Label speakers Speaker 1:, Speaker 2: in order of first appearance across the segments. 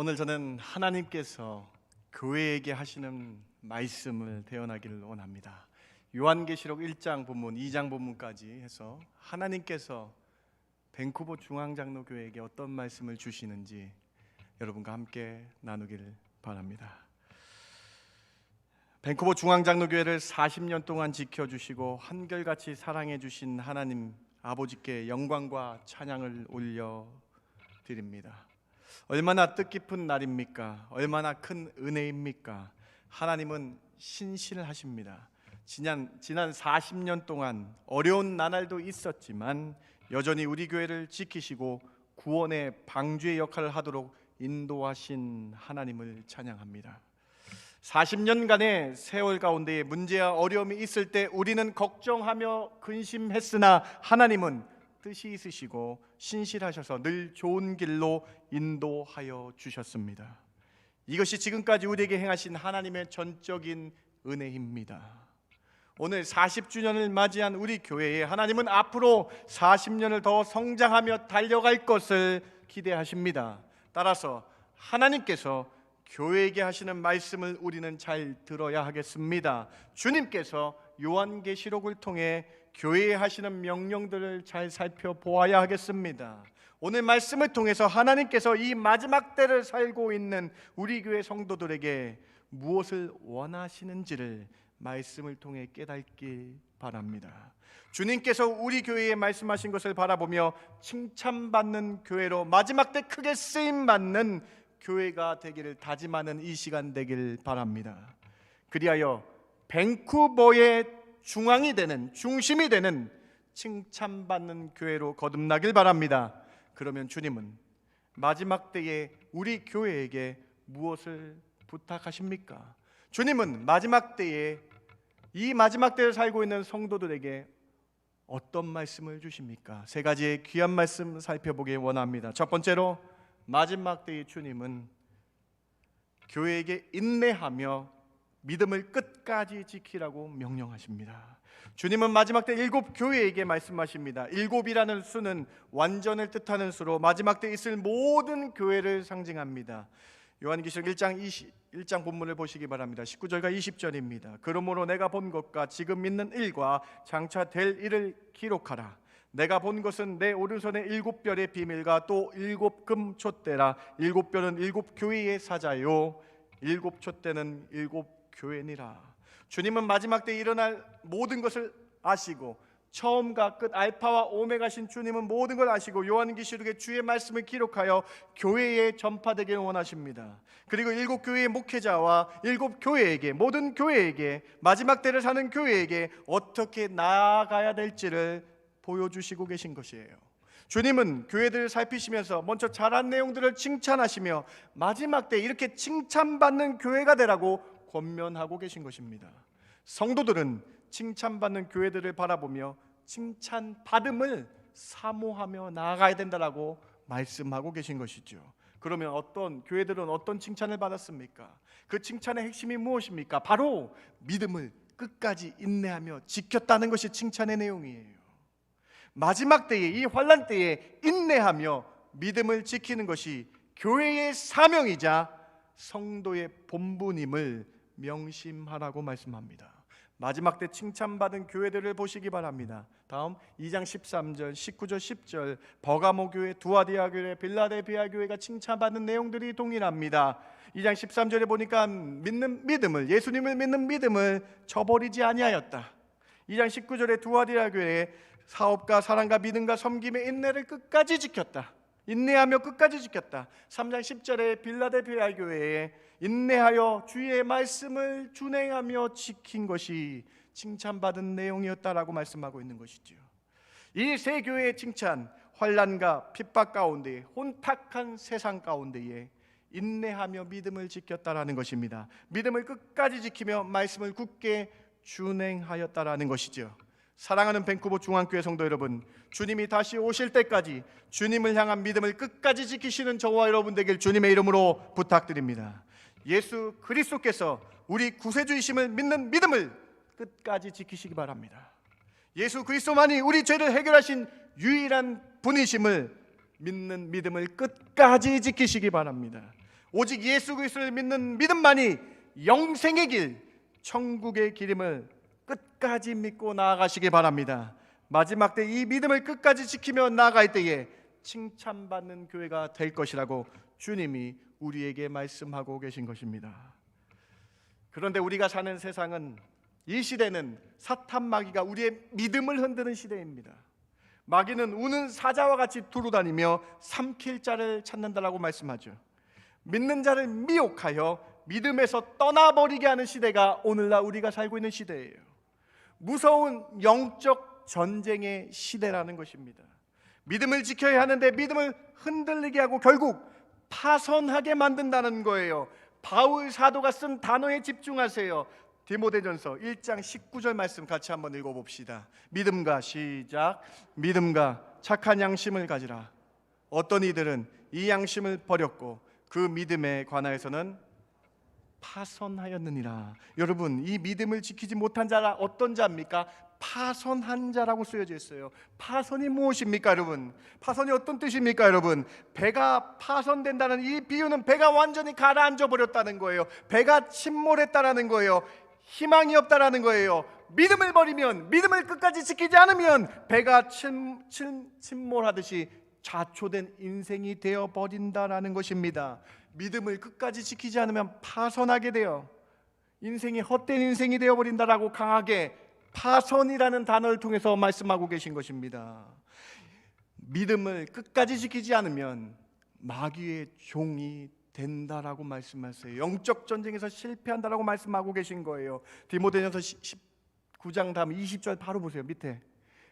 Speaker 1: 오늘 저는 하나님께서 교회에게 하시는 말씀을 대언하기를 원합니다. 요한계시록 1장 본문, 2장 본문까지 해서 하나님께서 밴쿠버 중앙장로교회에게 어떤 말씀을 주시는지 여러분과 함께 나누기를 바랍니다. 밴쿠버 중앙장로교회를 40년 동안 지켜주시고 한결같이 사랑해 주신 하나님 아버지께 영광과 찬양을 올려 드립니다. 얼마나 뜻깊은 날입니까? 얼마나 큰 은혜입니까? 하나님은 신실을 하십니다. 지난 지난 40년 동안 어려운 나날도 있었지만 여전히 우리 교회를 지키시고 구원의 방주의 역할을 하도록 인도하신 하나님을 찬양합니다. 40년간의 세월 가운데 문제와 어려움이 있을 때 우리는 걱정하며 근심했으나 하나님은 뜻이 있으시고 신실하셔서 늘 좋은 길로 인도하여 주셨습니다. 이것이 지금까지 우리에게 행하신 하나님의 전적인 은혜입니다. 오늘 40주년을 맞이한 우리 교회에 하나님은 앞으로 40년을 더 성장하며 달려갈 것을 기대하십니다. 따라서 하나님께서 교회에게 하시는 말씀을 우리는 잘 들어야 하겠습니다. 주님께서 요한계시록을 통해 교회에 하시는 명령들을 잘 살펴보아야 하겠습니다. 오늘 말씀을 통해서 하나님께서 이 마지막 때를 살고 있는 우리 교회 성도들에게 무엇을 원하시는지를 말씀을 통해 깨닫기 바랍니다. 주님께서 우리 교회에 말씀하신 것을 바라보며 칭찬받는 교회로 마지막 때 크게 쓰임 받는 교회가 되기를 다짐하는 이 시간 되길 바랍니다. 그리하여 밴쿠버의 중앙이 되는 중심이 되는 칭찬받는 교회로 거듭나길 바랍니다. 그러면 주님은 마지막 때에 우리 교회에게 무엇을 부탁하십니까? 주님은 마지막 때에 이 마지막 때를 살고 있는 성도들에게 어떤 말씀을 주십니까? 세 가지의 귀한 말씀 살펴보기 원합니다. 첫 번째로 마지막 때의 주님은 교회에게 인내하며 믿음을 끝까지 지키라고 명령하십니다. 주님은 마지막 때 일곱 교회에게 말씀하십니다. 일곱이라는 수는 완전을 뜻하는 수로 마지막 때 있을 모든 교회를 상징합니다. 요한계시록 1장 20, 1장 본문을 보시기 바랍니다. 19절과 20절입니다. 그러므로 내가 본 것과 지금 믿는 일과 장차 될 일을 기록하라. 내가 본 것은 내 오른손에 일곱 별의 비밀과 또 일곱 금 촛대라. 일곱 별은 일곱 교회의 사자요. 일곱 촛대는 일곱 교회니라. 주님은 마지막 때 일어날 모든 것을 아시고 처음과 끝 알파와 오메가신 주님은 모든 걸 아시고 요한계시록에 주의 말씀을 기록하여 교회에 전파되길 원하십니다. 그리고 일곱 교회의 목회자와 일곱 교회에게 모든 교회에게 마지막 때를 사는 교회에게 어떻게 나아가야 될지를 보여주시고 계신 것이에요. 주님은 교회들을 살피시면서 먼저 잘한 내용들을 칭찬하시며 마지막 때 이렇게 칭찬받는 교회가 되라고 권면하고 계신 것입니다. 성도들은 칭찬받는 교회들을 바라보며 칭찬받음을 사모하며 나아가야 된다라고 말씀하고 계신 것이죠. 그러면 어떤 교회들은 어떤 칭찬을 받았습니까? 그 칭찬의 핵심이 무엇입니까? 바로 믿음을 끝까지 인내하며 지켰다는 것이 칭찬의 내용이에요. 마지막 때에 이 환란 때에 인내하며 믿음을 지키는 것이 교회의 사명이자 성도의 본분임을 명심하라고 말씀합니다. 마지막 때 칭찬받은 교회들을 보시기 바랍니다. 다음 2장 13절, 19절, 10절 버가모 교회, 두아디아 교회, 빌라델피아 교회가 칭찬받는 내용들이 동일합니다. 2장 13절에 보니까 믿는 믿음을 예수님을 믿는 믿음을 저버리지 아니하였다. 2장 19절에 두아디아 교회 사업과 사랑과 믿음과 섬김의 인내를 끝까지 지켰다. 인내하며 끝까지 지켰다. 3장 10절에 빌라델피아 교회에 인내하여 주의 말씀을 준행하며 지킨 것이 칭찬받은 내용이었다라고 말씀하고 있는 것이죠. 이세 교회의 칭찬, 환란과 핍박 가운데 혼탁한 세상 가운데에 인내하며 믿음을 지켰다라는 것입니다. 믿음을 끝까지 지키며 말씀을 굳게 준행하였다라는 것이죠. 사랑하는 밴쿠버 중앙교회 성도 여러분, 주님이 다시 오실 때까지 주님을 향한 믿음을 끝까지 지키시는 저와 여러분 되길 주님의 이름으로 부탁드립니다. 예수 그리스도께서 우리 구세주이심을 믿는 믿음을 끝까지 지키시기 바랍니다. 예수 그리스도만이 우리 죄를 해결하신 유일한 분이심을 믿는 믿음을 끝까지 지키시기 바랍니다. 오직 예수 그리스도를 믿는 믿음만이 영생의 길, 천국의 길임을 끝까지 믿고 나아가시기 바랍니다. 마지막 때 이 믿음을 끝까지 지키며 나아갈 때에 칭찬받는 교회가 될 것이라고 주님이 우리에게 말씀하고 계신 것입니다. 그런데 우리가 사는 세상은 이 시대는 사탄 마귀가 우리의 믿음을 흔드는 시대입니다. 마귀는 우는 사자와 같이 두루다니며 삼킬 자를 찾는다라고 말씀하죠. 믿는 자를 미혹하여 믿음에서 떠나버리게 하는 시대가 오늘날 우리가 살고 있는 시대예요. 무서운 영적 전쟁의 시대라는 것입니다. 믿음을 지켜야 하는데 믿음을 흔들리게 하고 결국 파선하게 만든다는 거예요. 바울 사도가 쓴 단어에 집중하세요. 디모데전서 1장 19절 말씀 같이 한번 읽어 봅시다. 믿음과 시작. 믿음과 착한 양심을 가지라. 어떤 이들은 이 양심을 버렸고 그 믿음에 관하여서는 파선하였느니라. 여러분, 이 믿음을 지키지 못한 자라 어떤 자입니까? 파선한 자라고 쓰여져 있어요. 파선이 무엇입니까, 여러분? 파선이 어떤 뜻입니까, 여러분? 배가 파선된다는 이 비유는 배가 완전히 가라앉아 버렸다는 거예요. 배가 침몰했다라는 거예요. 희망이 없다라는 거예요. 믿음을 버리면 믿음을 끝까지 지키지 않으면 배가 침, 침, 침몰하듯이 좌초된 인생이 되어 버린다라는 것입니다. 믿음을 끝까지 지키지 않으면 파선하게 돼요. 인생이 헛된 인생이 되어 버린다라고 강하게 파선이라는 단어를 통해서 말씀하고 계신 것입니다. 믿음을 끝까지 지키지 않으면 마귀의 종이 된다라고 말씀하세요. 영적 전쟁에서 실패한다라고 말씀하고 계신 거예요. 디모데전서 19장 다음 20절 바로 보세요. 밑에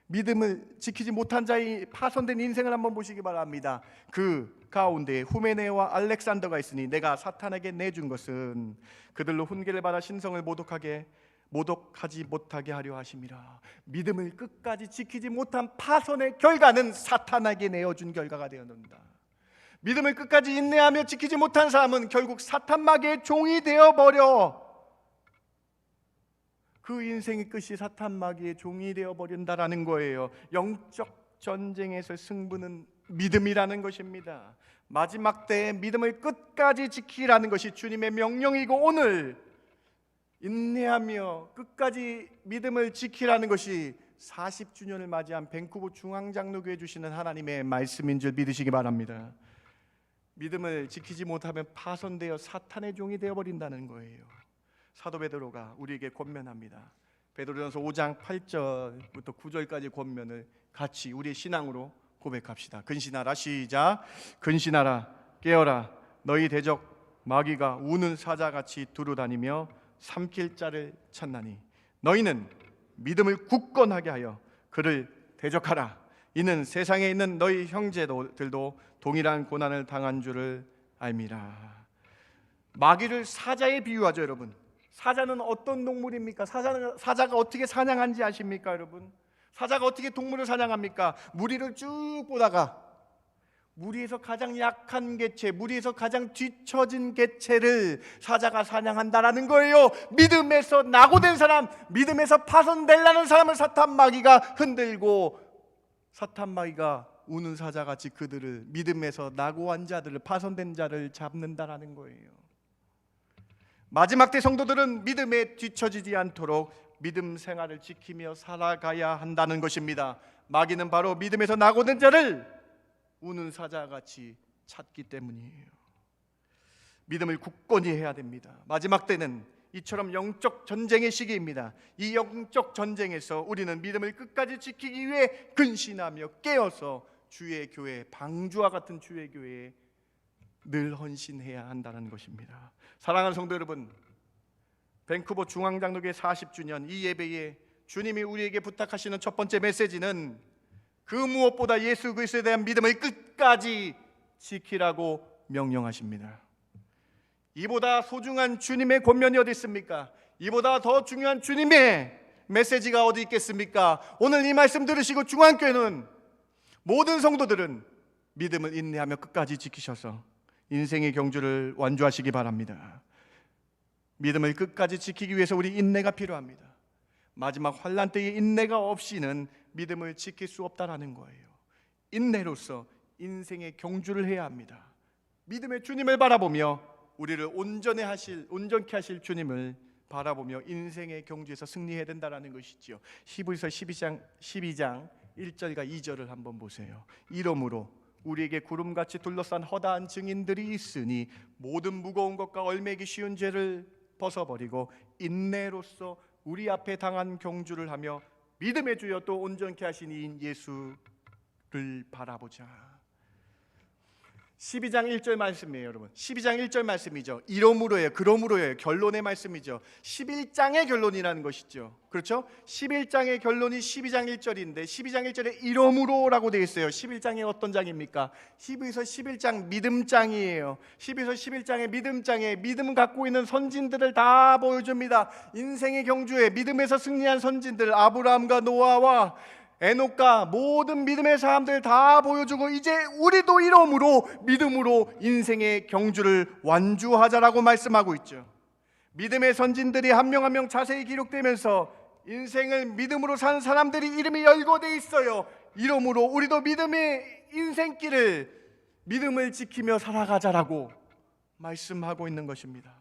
Speaker 1: 믿음을 지키지 못한 자의 파손된 인생을 한번 보시기 바랍니다. 그 가운데 후메네와 알렉산더가 있으니 내가 사탄에게 내준 것은 그들로 훈계를 받아 신성을 모독하게 모독하지 못하게 하려 하심이라. 믿음을 끝까지 지키지 못한 파손의 결과는 사탄에게 내어준 결과가 되었는다. 믿음을 끝까지 인내하며 지키지 못한 사람은 결국 사탄 마귀의 종이 되어 버려 그 인생의 끝이 사탄 마귀의 종이 되어 버린다라는 거예요. 영적 전쟁에서 승부는 믿음이라는 것입니다. 마지막 때에 믿음을 끝까지 지키라는 것이 주님의 명령이고 오늘 인내하며 끝까지 믿음을 지키라는 것이 40주년을 맞이한 밴쿠버 중앙장로교회 주시는 하나님의 말씀인 줄 믿으시기 바랍니다. 믿음을 지키지 못하면 파손되어 사탄의 종이 되어 버린다는 거예요. 사도 베드로가 우리에게 권면합니다. 베드로전서 5장 8절부터 9절까지 권면을 같이 우리의 신앙으로 고백합시다. 근신하라 시작. 근신하라 깨어라 너희 대적 마귀가 우는 사자같이 두루 다니며 삼킬 자를 찾나니 너희는 믿음을 굳건하게 하여 그를 대적하라. 이는 세상에 있는 너희 형제들도 동일한 고난을 당한 줄을 알미라. 마귀를 사자에 비유하죠, 여러분. 사자는 어떤 동물입니까? 사자는 사자가 어떻게 사냥하는지 아십니까, 여러분? 사자가 어떻게 동물을 사냥합니까? 무리를 쭉 보다가 무리에서 가장 약한 개체, 무리에서 가장 뒤처진 개체를 사자가 사냥한다라는 거예요. 믿음에서 낙오된 사람, 믿음에서 파손될라는 사람을 사탄 마귀가 흔들고 사탄 마귀가 우는 사자같이 그들을 믿음에서 낙오한 자들을 파손된 자를 잡는다라는 거예요. 마지막 때 성도들은 믿음에 뒤처지지 않도록 믿음 생활을 지키며 살아가야 한다는 것입니다. 마귀는 바로 믿음에서 낙오된 자를 우는 사자같이 찾기 때문이에요. 믿음을 굳건히 해야 됩니다. 마지막 때는 이처럼 영적 전쟁의 시기입니다. 이 영적 전쟁에서 우리는 믿음을 끝까지 지키기 위해 근신하며 깨어서 주의 교회 방주와 같은 주의 교회에 늘 헌신해야 한다는 것입니다. 사랑하는 성도 여러분, 밴쿠버 중앙장로교회 40주년 이 예배에 주님이 우리에게 부탁하시는 첫 번째 메시지는 그 무엇보다 예수 그리스도에 대한 믿음을 끝까지 지키라고 명령하십니다. 이보다 소중한 주님의 권면이 어디 있습니까? 이보다 더 중요한 주님의 메시지가 어디 있겠습니까? 오늘 이 말씀 들으시고 중앙교회는 모든 성도들은 믿음을 인내하며 끝까지 지키셔서 인생의 경주를 완주하시기 바랍니다. 믿음을 끝까지 지키기 위해서 우리 인내가 필요합니다. 마지막 환란 때의 인내가 없이는 믿음을 지킬 수 없다라는 거예요. 인내로서 인생의 경주를 해야 합니다. 믿음의 주님을 바라보며 우리를 온전히 하실 온전케 하실 주님을 바라보며 인생의 경주에서 승리해야 된다라는 것이지요. 히브리서 12장 12장 1절과 2절을 한번 보세요. 이러므로 우리에게 구름같이 둘러싼 허다한 증인들이 있으니 모든 무거운 것과 얼매기 쉬운 죄를 벗어버리고 인내로서 우리 앞에 당한 경주를 하며 믿음의 주여 또 온전케 하신 이인 예수를 바라보자. 12장 1절 말씀이에요, 여러분. 12장 1절 말씀이죠. 이러므로예요. 그러므로예요. 결론의 말씀이죠. 11장의 결론이라는 것이죠. 그렇죠? 11장의 결론이 12장 1절인데 12장 1절에 이러므로라고 되어 있어요. 11장이 어떤 장입니까? 12에서 11장 믿음장이에요. 12에서 11장의 믿음장에 믿음 갖고 있는 선진들을 다 보여줍니다. 인생의 경주에 믿음에서 승리한 선진들 아브라함과 노아와 에녹과 모든 믿음의 사람들 다 보여주고 이제 우리도 이러므로 믿음으로 인생의 경주를 완주하자라고 말씀하고 있죠. 믿음의 선진들이 한 명 한 명 자세히 기록되면서 인생을 믿음으로 산 사람들이 이름이 열거돼 있어요. 이러므로 우리도 믿음의 인생길을 믿음을 지키며 살아가자라고 말씀하고 있는 것입니다.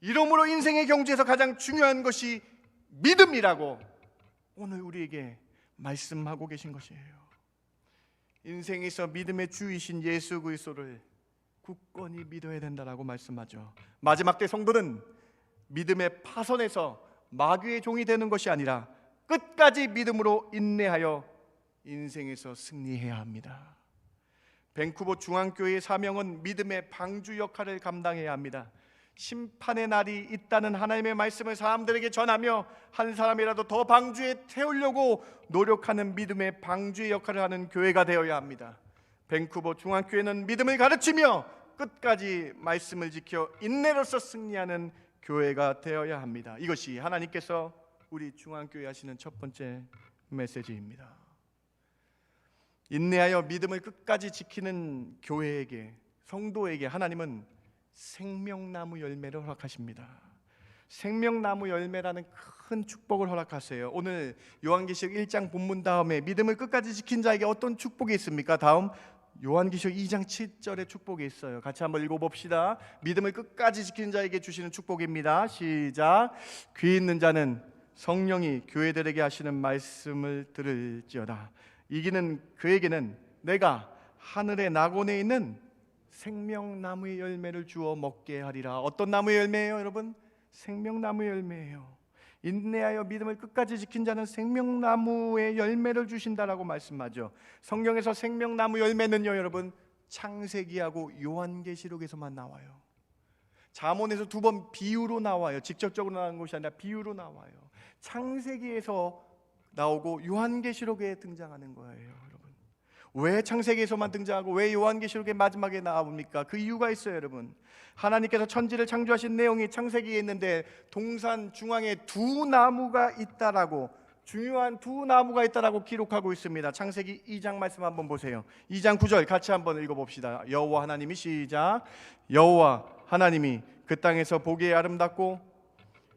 Speaker 1: 이러므로 인생의 경주에서 가장 중요한 것이 믿음이라고 오늘 우리에게 말씀하고 계신 것이에요. 인생에서 믿음의 주이신 예수 그리스도를 굳건히 믿어야 된다라고 말씀하죠. 마지막 때 성도는 믿음의 파선에서 마귀의 종이 되는 것이 아니라 끝까지 믿음으로 인내하여 인생에서 승리해야 합니다. 밴쿠버 중앙교회의 사명은 믿음의 방주 역할을 감당해야 합니다. 심판의 날이 있다는 하나님의 말씀을 사람들에게 전하며 한 사람이라도 더 방주에 태우려고 노력하는 믿음의 방주의 역할을 하는 교회가 되어야 합니다. 밴쿠버 중앙교회는 믿음을 가르치며 끝까지 말씀을 지켜 인내로서 승리하는 교회가 되어야 합니다. 이것이 하나님께서 우리 중앙교회 하시는 첫 번째 메시지입니다. 인내하여 믿음을 끝까지 지키는 교회에게 성도에게 하나님은 생명나무 열매를 허락하십니다. 생명나무 열매라는 큰 축복을 허락하세요. 오늘 요한계시록 1장 본문 다음에 믿음을 끝까지 지킨 자에게 어떤 축복이 있습니까? 다음 요한계시록 2장 7절에 축복이 있어요. 같이 한번 읽어 봅시다. 믿음을 끝까지 지키는 자에게 주시는 축복입니다. 시작. 귀 있는 자는 성령이 교회들에게 하시는 말씀을 들을지어다. 이기는 그에게는 내가 하늘의 낙원에 있는 생명나무의 열매를 주어 먹게 하리라. 어떤 나무의 열매예요, 여러분? 생명나무의 열매예요. 인내하여 믿음을 끝까지 지킨 자는 생명나무의 열매를 주신다라고 말씀하죠. 성경에서 생명나무 열매는요, 여러분 창세기하고 요한계시록에서만 나와요. 잠언에서 두 번 비유로 나와요. 직접적으로 나오는 것이 아니라 비유로 나와요. 창세기에서 나오고 요한계시록에 등장하는 거예요. 왜 창세기에서만 등장하고 왜 요한계시록의 마지막에 나옵니까? 그 이유가 있어요, 여러분. 하나님께서 천지를 창조하신 내용이 창세기에 있는데 동산 중앙에 두 나무가 있다라고 중요한 두 나무가 있다라고 기록하고 있습니다. 창세기 2장 말씀 한번 보세요. 2장 9절 같이 한번 읽어 봅시다. 여호와 하나님이 시작. 여호와 하나님이 그 땅에서 보기에 아름답고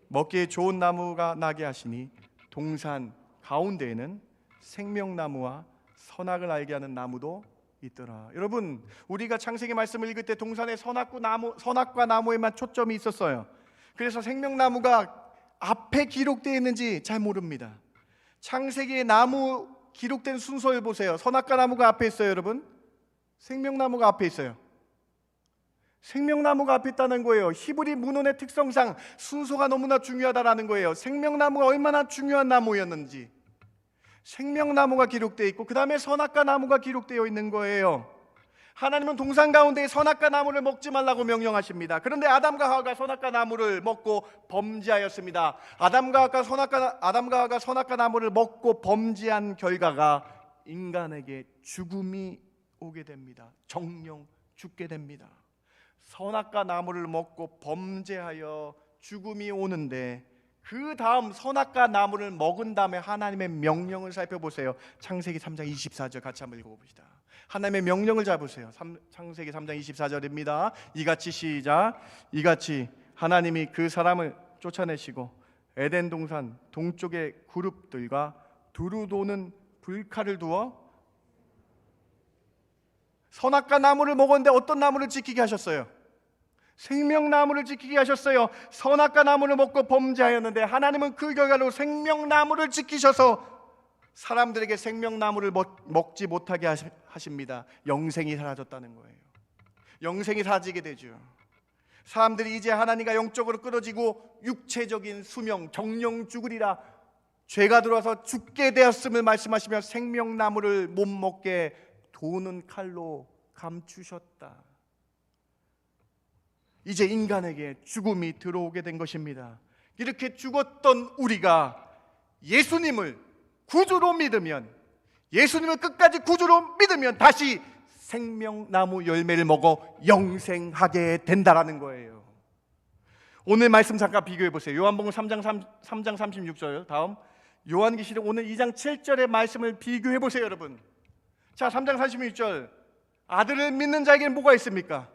Speaker 1: 먹기에 좋은 나무가 나게 하시니 동산 가운데에는 생명나무와 선악을 알게 하는 나무도 있더라. 여러분, 우리가 창세기 말씀을 읽을 때 동산에 선악과 나무, 선악과 나무에만 초점이 있었어요. 그래서 생명나무가 앞에 기록되어 있는지 잘 모릅니다. 창세기의 나무 기록된 순서를 보세요. 선악과 나무가 앞에 있어요, 여러분. 생명나무가 앞에 있어요. 생명나무가 앞에 있다는 거예요. 히브리 문헌의 특성상 순서가 너무나 중요하다라는 거예요. 생명나무가 얼마나 중요한 나무였는지. 생명나무가 기록되어 있고 그 다음에 선악과 나무가 기록되어 있는 거예요. 하나님은 동산 가운데 선악과 나무를 먹지 말라고 명령하십니다. 그런데 아담과 하와가 선악과 나무를 먹고 범죄하였습니다. 아담과 하와가 선악과 아담과 하와가 선악과 나무를 먹고 범죄한 결과가 인간에게 죽음이 오게 됩니다. 정령 죽게 됩니다. 선악과 나무를 먹고 범죄하여 죽음이 오는데 그 다음 선악과 나무를 먹은 다음에 하나님의 명령을 살펴보세요. 창세기 3장 24절 같이 한번 읽어봅시다. 하나님의 명령을 잘 보세요. 삼- 창세기 3장 24절입니다. 이같이 시작. 이같이 하나님이 그 사람을 쫓아내시고 에덴 동산 동쪽의 그룹들과 두루 도는 불칼을 두어 선악과 나무를 먹었는데 어떤 나무를 지키게 하셨어요? 생명나무를 지키게 하셨어요. 선악과 나무를 먹고 범죄하였는데 하나님은 그 결과로 생명나무를 지키셔서 사람들에게 생명나무를 먹, 먹지 못하게 하십니다. 영생이 사라졌다는 거예요. 영생이 사라지게 되죠. 사람들이 이제 하나님과 영적으로 끊어지고 육체적인 수명, 정령 죽으리라 죄가 들어와서 죽게 되었음을 말씀하시며 생명나무를 못 먹게 도는 칼로 감추셨다. 이제 인간에게 죽음이 들어오게 된 것입니다. 이렇게 죽었던 우리가 예수님을 구주로 믿으면 예수님을 끝까지 구주로 믿으면 다시 생명나무 열매를 먹어 영생하게 된다라는 거예요. 오늘 말씀 잠깐 비교해 보세요. 요한복음 3장 3, 3장 36절 다음 요한계시록 오늘 2장 7절의 말씀을 비교해 보세요, 여러분. 자, 3장 36절. 아들을 믿는 자에게는 뭐가 있습니까?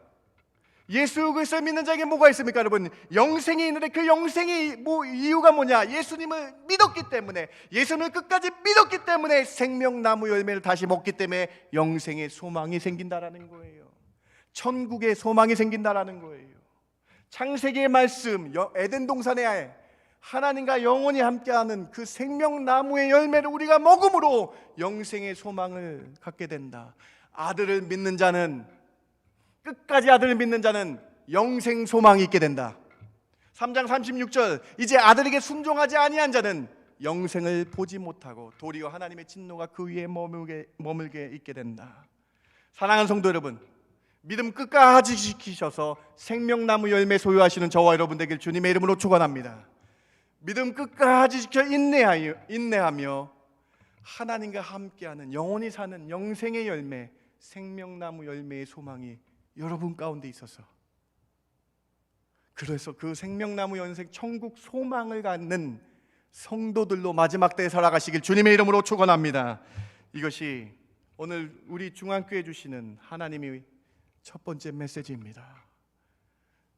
Speaker 1: 예수 그리스도를 믿는 자에게 뭐가 있습니까, 여러분? 영생이 있는데 그 영생이 뭐 이유가 뭐냐? 예수님을 믿었기 때문에 예수님을 끝까지 믿었기 때문에 생명나무 열매를 다시 먹기 때문에 영생의 소망이 생긴다라는 거예요. 천국의 소망이 생긴다라는 거예요. 창세기의 말씀, 여- 에덴 동산에 하나님과 영원히 함께하는 그 생명나무의 열매를 우리가 먹음으로 영생의 소망을 갖게 된다. 아들을 믿는 자는 끝까지 아들을 믿는 자는 영생 소망이 있게 된다. 3장 36절 이제 아들에게 순종하지 아니한 자는 영생을 보지 못하고 도리어 하나님의 진노가 그 위에 머물게, 머물게 있게 된다. 사랑하는 성도 여러분, 믿음 끝까지 지키셔서 생명나무 열매 소유하시는 저와 여러분 되길 주님의 이름으로 축원합니다. 믿음 끝까지 지켜 인내하여 인내하며 하나님과 함께하는 영원히 사는 영생의 열매, 생명나무 열매의 소망이 여러분 가운데 있어서 그래서 그 생명나무 연생 천국 소망을 갖는 성도들로 마지막 때에 살아가시길 주님의 이름으로 축원합니다. 이것이 오늘 우리 중앙교회 주시는 하나님이 첫 번째 메시지입니다.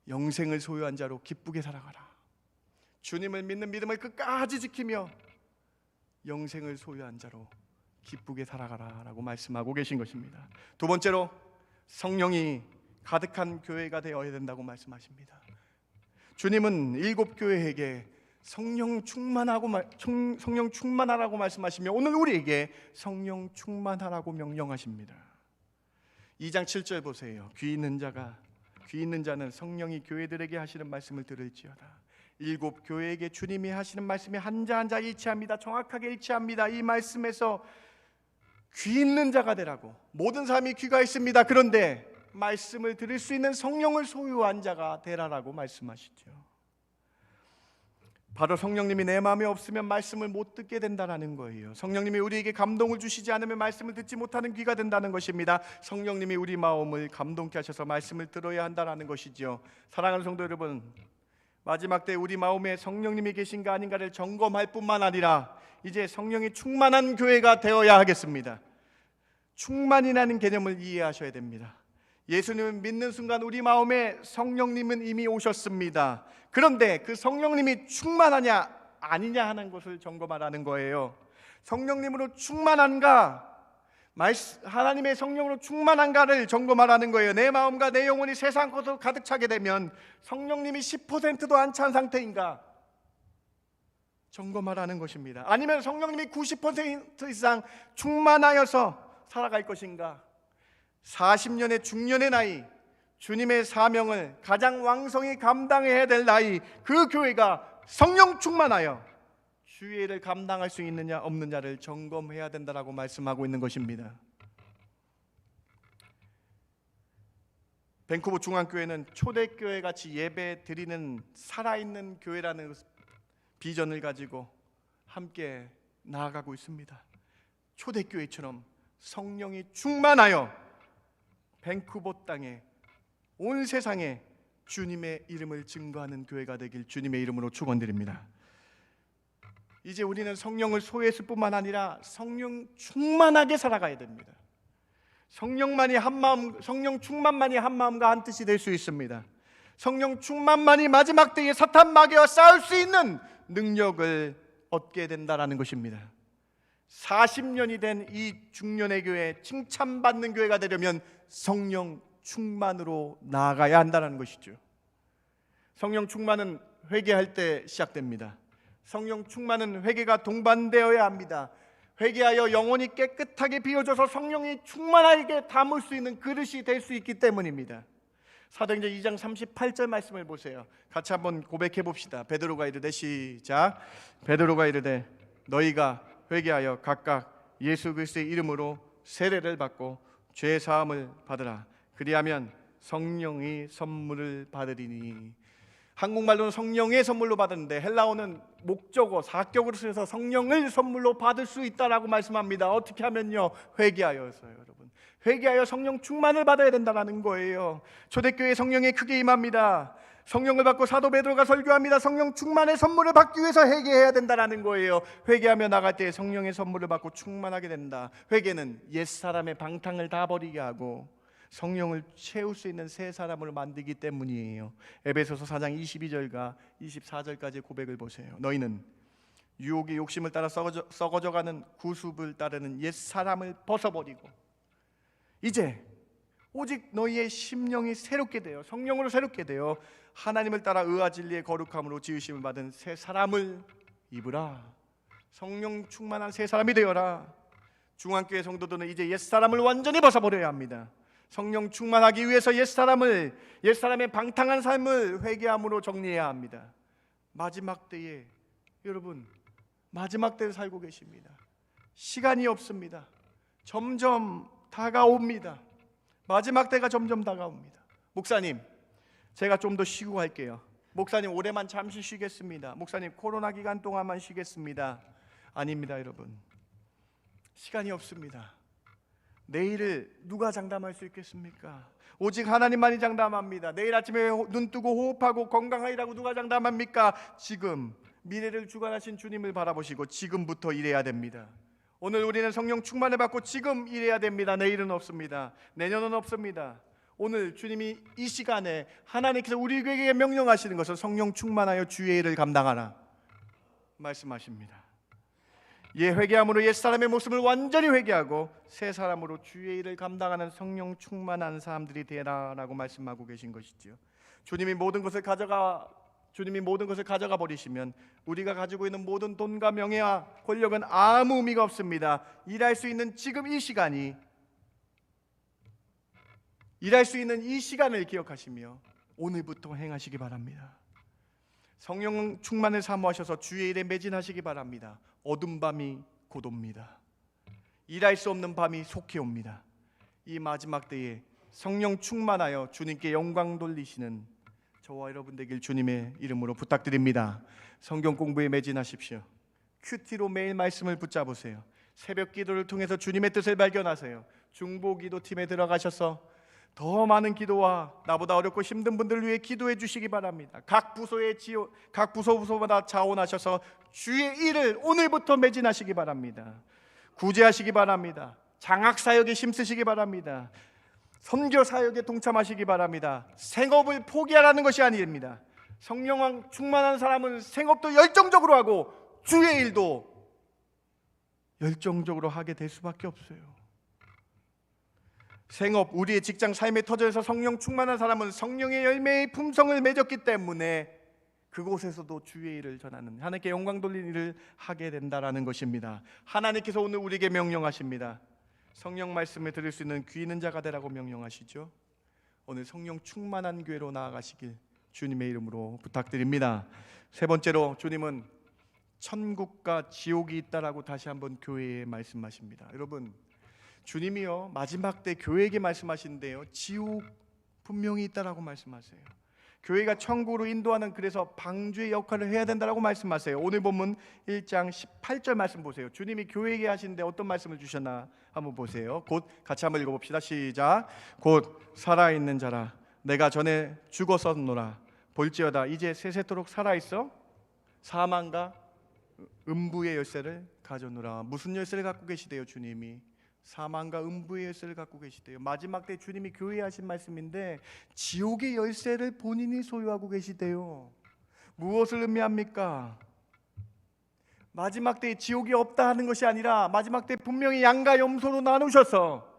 Speaker 1: 영생을 소유한 자로 기쁘게 살아가라. 주님을 믿는 믿음을 끝까지 지키며 영생을 소유한 자로 기쁘게 살아가라라고 말씀하고 계신 것입니다. 두 번째로 성령이 가득한 교회가 되어야 된다고 말씀하십니다. 주님은 일곱 교회에게 성령 충만하고 성령 충만하라고 말씀하시며 오늘 우리에게 성령 충만하라고 명령하십니다. 2장 7절 보세요. 귀 있는 자가 귀 있는 자는 성령이 교회들에게 하시는 말씀을 들을지어다. 일곱 교회에게 주님이 하시는 말씀이 한자 한자 일치합니다. 정확하게 일치합니다. 이 말씀에서 귀 있는 자가 되라고 모든 사람이 귀가 있습니다. 그런데 말씀을 들을 수 있는 성령을 소유한 자가 되라라고 말씀하시죠. 바로 성령님이 내 마음에 없으면 말씀을 못 듣게 된다라는 거예요. 성령님이 우리에게 감동을 주시지 않으면 말씀을 듣지 못하는 귀가 된다는 것입니다. 성령님이 우리 마음을 감동케 하셔서 말씀을 들어야 한다라는 것이죠. 사랑하는 성도 여러분, 마지막 때 우리 마음에 성령님이 계신가 아닌가를 점검할 뿐만 아니라 이제 성령이 충만한 교회가 되어야 하겠습니다. 충만이라는 개념을 이해하셔야 됩니다. 예수님을 믿는 순간 우리 마음에 성령님은 이미 오셨습니다. 그런데 그 성령님이 충만하냐 아니냐 하는 것을 점검하라는 거예요. 성령님으로 충만한가 하나님의 성령으로 충만한가를 점검하라는 거예요. 내 마음과 내 영혼이 세상 것으로 가득 차게 되면 성령님이 10%도 안 찬 상태인가 점검하라는 것입니다. 아니면 성령님이 90% 이상 충만하여서 살아갈 것인가? 40년의 중년의 나이, 주님의 사명을 가장 왕성히 감당해야 될 나이, 그 교회가 성령 충만하여 주의 일을 감당할 수 있느냐 없느냐를 점검해야 된다라고 말씀하고 있는 것입니다. 밴쿠버 중앙교회는 초대교회 같이 예배 드리는 살아있는 교회라는 비전을 가지고 함께 나아가고 있습니다. 초대교회처럼 성령이 충만하여 밴쿠버 땅에 온 세상에 주님의 이름을 증거하는 교회가 되길 주님의 이름으로 축원드립니다. 이제 우리는 성령을 소유했을 뿐만 아니라 성령 충만하게 살아가야 됩니다. 성령만이 한 마음, 성령 충만만이 한 마음과 한 뜻이 될 수 있습니다. 성령 충만만이 마지막 때에 사탄 마귀와 싸울 수 있는 능력을 얻게 된다라는 것입니다. 40년이 된 이 중년의 교회 칭찬받는 교회가 되려면 성령 충만으로 나아가야 한다는 것이죠. 성령 충만은 회개할 때 시작됩니다. 성령 충만은 회개가 동반되어야 합니다. 회개하여 영혼이 깨끗하게 비워져서 성령이 충만하게 담을 수 있는 그릇이 될 수 있기 때문입니다. 사도행전 2장 38절 말씀을 보세요. 같이 한번 고백해 봅시다. 베드로가 이르되 시작. 베드로가 이르되 너희가 회개하여 각각 예수 그리스도의 이름으로 세례를 받고 죄 사함을 받으라. 그리하면 성령의 선물을 받으리니. 한국말로는 성령의 선물로 받았는데 헬라어는 목적어 사격으로 쓰여서 성령을 선물로 받을 수 있다라고 말씀합니다. 어떻게 하면요? 회개하여서요, 여러분. 회개하여 성령 충만을 받아야 된다는 거예요. 초대교회 성령에 크게 임합니다. 성령을 받고 사도 베드로가 설교합니다. 성령 충만의 선물을 받기 위해서 회개해야 된다는 거예요. 회개하며 나갈 때 성령의 선물을 받고 충만하게 된다. 회개는 옛 사람의 방탕을 다 버리게 하고 성령을 채울 수 있는 새 사람을 만들기 때문이에요. 에베소서 4장 22절과 24절까지 고백을 보세요. 너희는 유혹의 욕심을 따라 썩어져, 썩어져가는 구습을 따르는 옛 사람을 벗어버리고 이제 오직 너희의 심령이 새롭게 되어 성령으로 새롭게 되어 하나님을 따라 의와 진리의 거룩함으로 지으심을 받은 새 사람을 입으라. 성령 충만한 새 사람이 되어라. 중앙교회 성도들은 이제 옛 사람을 완전히 벗어버려야 합니다. 성령 충만하기 위해서 옛 사람을 옛 사람의 방탕한 삶을 회개함으로 정리해야 합니다. 마지막 때에 여러분 마지막 때를 살고 계십니다. 시간이 없습니다. 점점 다가옵니다. 마지막 때가 점점 다가옵니다. 목사님, 제가 좀 더 쉬고 갈게요. 목사님 올해만 잠시 쉬겠습니다. 목사님 코로나 기간 동안만 쉬겠습니다. 아닙니다, 여러분. 시간이 없습니다. 내일을 누가 장담할 수 있겠습니까? 오직 하나님만이 장담합니다. 내일 아침에 호- 눈 뜨고 호흡하고 건강하리라고 누가 장담합니까? 지금 미래를 주관하신 주님을 바라보시고 지금부터 일해야 됩니다. 오늘 우리는 성령 충만을 받고 지금 일해야 됩니다. 내일은 없습니다. 내년은 없습니다. 오늘 주님이 이 시간에 하나님께서 우리에게 명령하시는 것은 성령 충만하여 주의 일을 감당하라 말씀하십니다. 예 회개함으로 옛 사람의 모습을 완전히 회개하고 새 사람으로 주의 일을 감당하는 성령 충만한 사람들이 되라라고 말씀하고 계신 것이지요. 주님이 모든 것을 가져가 주님이 모든 것을 가져가 버리시면 우리가 가지고 있는 모든 돈과 명예와 권력은 아무 의미가 없습니다. 일할 수 있는 지금 이 시간이 일할 수 있는 이 시간을 기억하시며 오늘부터 행하시기 바랍니다. 성령 충만을 사모하셔서 주의 일에 매진하시기 바랍니다. 어둠 밤이 곧 옵니다. 일할 수 없는 밤이 속히 옵니다. 이 마지막 때에 성령 충만하여 주님께 영광 돌리시는 저와 여러분 되길 주님의 이름으로 부탁드립니다. 성경 공부에 매진하십시오. 큐티로 매일 말씀을 붙잡으세요. 새벽 기도를 통해서 주님의 뜻을 발견하세요. 중보 기도 팀에 들어가셔서 더 많은 기도와 나보다 어렵고 힘든 분들을 위해 기도해 주시기 바랍니다. 각 부서의 지원, 각 부서 부서마다 자원하셔서 주의 일을 오늘부터 매진하시기 바랍니다. 구제하시기 바랍니다. 장학 사역에 힘쓰시기 바랍니다. 선교 사역에 동참하시기 바랍니다. 생업을 포기하라는 것이 아닙니다. 성령 충만한 사람은 생업도 열정적으로 하고 주의 일도 열정적으로 하게 될 수밖에 없어요. 생업, 우리의 직장, 삶의 터전에서 성령 충만한 사람은 성령의 열매의 품성을 맺었기 때문에 그곳에서도 주의 일을 전하는 하나님께 영광 돌리는 일을 하게 된다라는 것입니다. 하나님께서 오늘 우리에게 명령하십니다. 성령 말씀을 들을 수 있는 귀 있는 자가 되라고 명령하시죠. 오늘 성령 충만한 교회로 나아가시길 주님의 이름으로 부탁드립니다. 세 번째로 주님은 천국과 지옥이 있다라고 다시 한번 교회에 말씀하십니다. 여러분 주님이요 마지막 때 교회에게 말씀하시는데요 지옥 분명히 있다라고 말씀하세요. 교회가 천국으로 인도하는 그래서 방주의 역할을 해야 된다라고 말씀하세요. 오늘 본문 1장 18절 말씀 보세요. 주님이 교회에게 하시는데 어떤 말씀을 주셨나 한번 보세요. 곧 같이 한번 읽어봅시다. 시작. 곧 살아 있는 자라 내가 전에 죽었었노라 볼지어다 이제 세세토록 살아 있어 사망과 음부의 열쇠를 가져노라. 무슨 열쇠를 갖고 계시대요, 주님이? 사망과 음부의 열쇠를 갖고 계시대요. 마지막 때 주님이 교회에 하신 말씀인데 지옥의 열쇠를 본인이 소유하고 계시대요. 무엇을 의미합니까? 마지막 때에 지옥이 없다 하는 것이 아니라 마지막 때 분명히 양과 염소로 나누셔서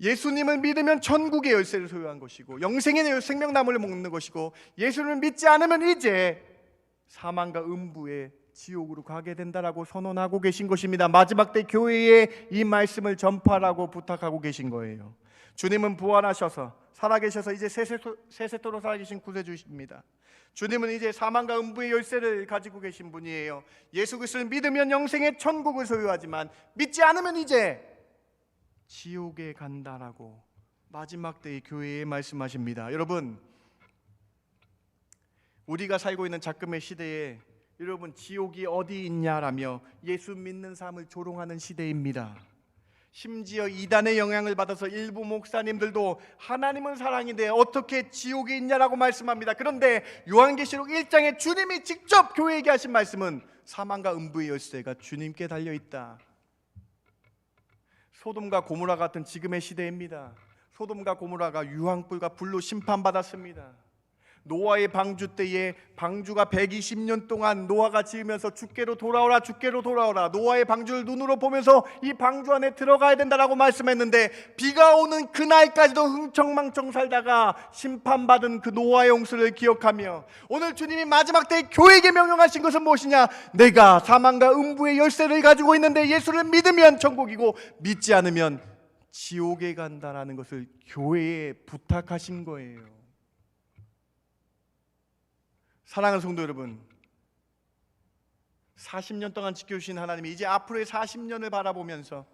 Speaker 1: 예수님을 믿으면 천국의 열쇠를 소유한 것이고 영생의 생명나무를 먹는 것이고 예수를 믿지 않으면 이제 사망과 음부의 지옥으로 가게 된다라고 선언하고 계신 것입니다. 마지막 때 교회에 이 말씀을 전파하라고 부탁하고 계신 거예요. 주님은 부활하셔서 살아계셔서 이제 세세토, 세세토로 살아계신 구세주십니다. 주님은 이제 사망과 음부의 열쇠를 가지고 계신 분이에요. 예수 그리스도를 믿으면 영생의 천국을 소유하지만 믿지 않으면 이제 지옥에 간다라고 마지막 때의 교회에 말씀하십니다. 여러분 우리가 살고 있는 작금의 시대에 여러분 지옥이 어디 있냐라며 예수 믿는 삶을 조롱하는 시대입니다. 심지어 이단의 영향을 받아서 일부 목사님들도 하나님은 사랑인데 어떻게 지옥에 있냐라고 말씀합니다. 그런데 요한계시록 1장에 주님이 직접 교회에게 하신 말씀은 사망과 음부의 열쇠가 주님께 달려 있다. 소돔과 고모라 같은 지금의 시대입니다. 소돔과 고모라가 유황불과 불로 심판받았습니다. 노아의 방주 때에 방주가 120년 동안 노아가 지으면서 주께로 돌아오라 주께로 돌아오라 노아의 방주를 눈으로 보면서 이 방주 안에 들어가야 된다라고 말씀했는데 비가 오는 그날까지도 흥청망청 살다가 심판받은 그 노아의 용서를 기억하며 오늘 주님이 마지막 때 교회에게 명령하신 것은 무엇이냐 내가 사망과 음부의 열쇠를 가지고 있는데 예수를 믿으면 천국이고 믿지 않으면 지옥에 간다라는 것을 교회에 부탁하신 거예요. 사랑하는 성도 여러분, 40년 동안 지켜주신 하나님이 이제 앞으로의 40년을 바라보면서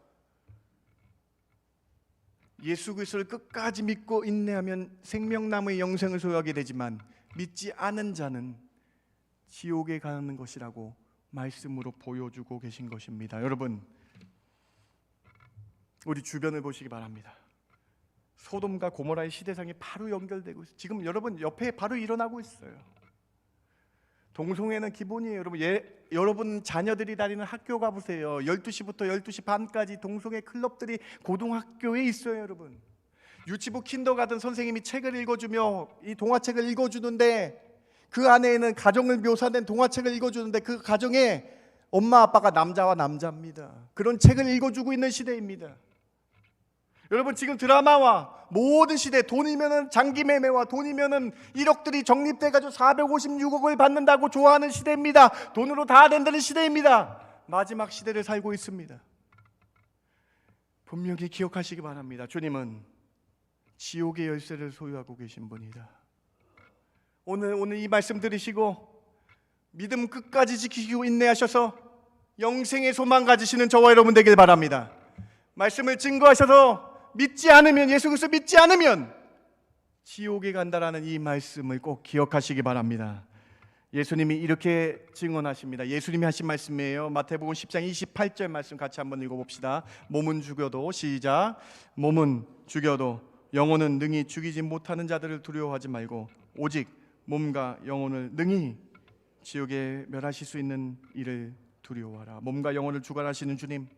Speaker 1: 예수 그리스도를 끝까지 믿고 인내하면 생명나무의 영생을 소유하게 되지만 믿지 않은 자는 지옥에 가는 것이라고 말씀으로 보여주고 계신 것입니다. 여러분, 우리 주변을 보시기 바랍니다. 소돔과 고모라의 시대상이 바로 연결되고 있어요. 지금 여러분 옆에 바로 일어나고 있어요. 동성애는 기본이에요. 여러분, 예, 여러분 자녀들이 다니는 학교 가보세요. 12시부터 12시 반까지 동성애 클럽들이 고등학교에 있어요, 여러분. 유치부 킨더가든 선생님이 책을 읽어주며 이 동화책을 읽어주는데 그 안에는 가정을 묘사된 동화책을 읽어주는데 그 가정에 엄마 아빠가 남자와 남자입니다. 그런 책을 읽어주고 있는 시대입니다. 여러분 지금 드라마와 모든 시대 돈이면은 장기 매매와 돈이면은 1억들이 적립돼 가지고 456억을 받는다고 좋아하는 시대입니다. 돈으로 다 된다는 시대입니다. 마지막 시대를 살고 있습니다. 분명히 기억하시기 바랍니다. 주님은 지옥의 열쇠를 소유하고 계신 분이다. 오늘 오늘 이 말씀 들으시고 믿음 끝까지 지키고 인내하셔서 영생의 소망 가지시는 저와 여러분 되길 바랍니다. 말씀을 증거하셔서 믿지 않으면 예수 그리스도 믿지 않으면 지옥에 간다라는 이 말씀을 꼭 기억하시기 바랍니다. 예수님이 이렇게 증언하십니다. 예수님이 하신 말씀이에요. 마태복음 10장 28절 말씀 같이 한번 읽어 봅시다. 몸은 죽여도 시작. 몸은 죽여도 영혼은 능히 죽이지 못하는 자들을 두려워하지 말고 오직 몸과 영혼을 능히 지옥에 멸하실 수 있는 이를 두려워하라. 몸과 영혼을 주관하시는 주님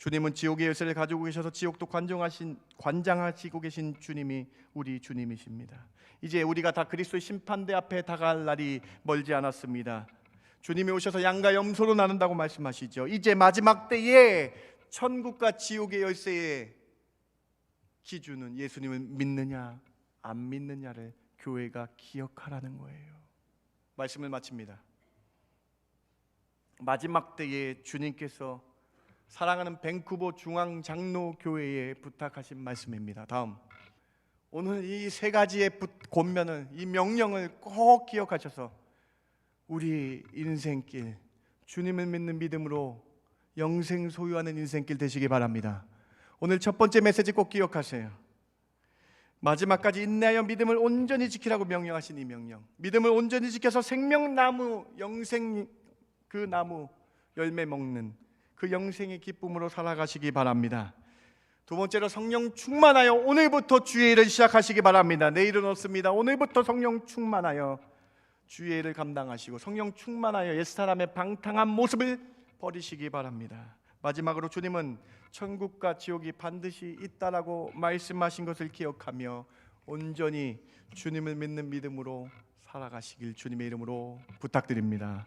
Speaker 1: 주님은 지옥의 열쇠를 가지고 계셔서 지옥도 관정하신 관장하시고 계신 주님이 우리 주님이십니다. 이제 우리가 다 그리스도의 심판대 앞에 다가갈 날이 멀지 않았습니다. 주님이 오셔서 양과 염소로 나눈다고 말씀하시죠. 이제 마지막 때에 천국과 지옥의 열쇠의 기준은 예수님을 믿느냐 안 믿느냐를 교회가 기억하라는 거예요. 말씀을 마칩니다. 마지막 때에 주님께서 사랑하는 밴쿠버 중앙 장로 교회에 부탁하신 말씀입니다. 다음 오늘 이 세 가지의 권면을 이 명령을 꼭 기억하셔서 우리 인생길 주님을 믿는 믿음으로 영생 소유하는 인생길 되시기 바랍니다. 오늘 첫 번째 메시지 꼭 기억하세요. 마지막까지 인내하여 믿음을 온전히 지키라고 명령하신 이 명령. 믿음을 온전히 지켜서 생명나무 영생 그 나무 열매 먹는 그 영생의 기쁨으로 살아가시기 바랍니다. 두 번째로 성령 충만하여 오늘부터 주의 일을 시작하시기 바랍니다. 내일은 없습니다. 오늘부터 성령 충만하여 주의 일을 감당하시고 성령 충만하여 옛사람의 방탕한 모습을 버리시기 바랍니다. 마지막으로 주님은 천국과 지옥이 반드시 있다라고 말씀하신 것을 기억하며 온전히 주님을 믿는 믿음으로 살아가시길 주님의 이름으로 부탁드립니다.